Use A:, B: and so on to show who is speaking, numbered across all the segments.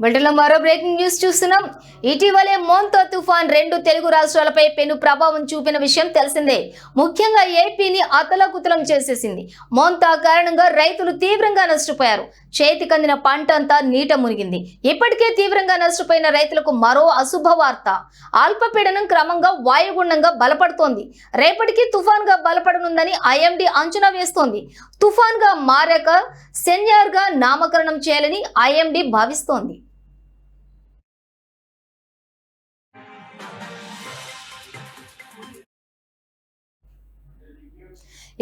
A: బులెటిన్లో మరో breaking news చూస్తున్నాం. ఇటీవలే మోంతో తుఫాన్ రెండు తెలుగు రాష్ట్రాలపై పెను ప్రభావం చూపిన విషయం తెలిసిందే. ముఖ్యంగా ఏపీని అతలకుతలం చేసేసింది. మోంతా కారణంగా రైతులు తీవ్రంగా నష్టపోయారు. చేతికందిన పంట అంతా నీట మునిగింది. ఇప్పటికే తీవ్రంగా నష్టపోయిన రైతులకు మరో అశుభ వార్త అల్పపీడనం క్రమంగా వాయుగుండంగా బలపడుతోంది. రేపటికి తుఫాన్గా బలపడనుందని ఐఎండీ అంచనా వేస్తోంది. తుఫాన్గా మారాక సెన్యార్గా నామకరణం చేయాలని ఐఎండీ భావిస్తోంది.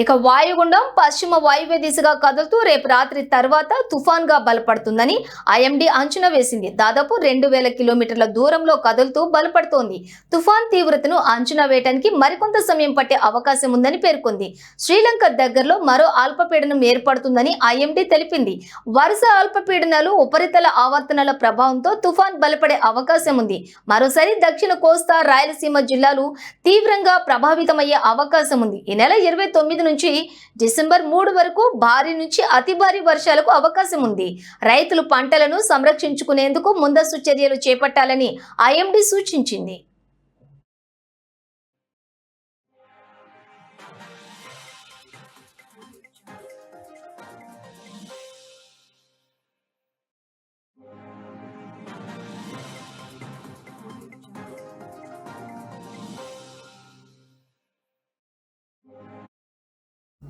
A: ఇక వాయుగుండం పశ్చిమ వాయువ్య దిశగా కదులుతూ రేపు రాత్రి తర్వాత తుఫాన్గా బలపడుతుందని ఐఎండీ అంచనా వేసింది. దాదాపు రెండు వేల కిలోమీటర్ల దూరంలో కదులుతూ బలపడుతోంది. తుఫాన్ తీవ్రతను అంచనా వేయడానికి మరికొంత సమయం పట్టే అవకాశం ఉందని పేర్కొంది. శ్రీలంక దగ్గరలో మరో అల్పపీడనం ఏర్పడుతుందని ఐఎండీ తెలిపింది. వరుస అల్పపీడనాలు ఉపరితల ఆవర్తనాల ప్రభావంతో తుఫాన్ బలపడే అవకాశం ఉంది. మరోసారి దక్షిణ కోస్తా రాయలసీమ జిల్లాలు తీవ్రంగా ప్రభావితమయ్యే అవకాశం ఉంది. ఈ నెల ఇరవై తొమ్మిది నుంచి డిసెంబర్ మూడు వరకు భారీ నుంచి అతి భారీ వర్షాలకు అవకాశం ఉంది. రైతులు పంటలను సంరక్షించుకునేందుకు ముందస్తు చర్యలు చేపట్టాలని ఐఎండీ సూచించింది.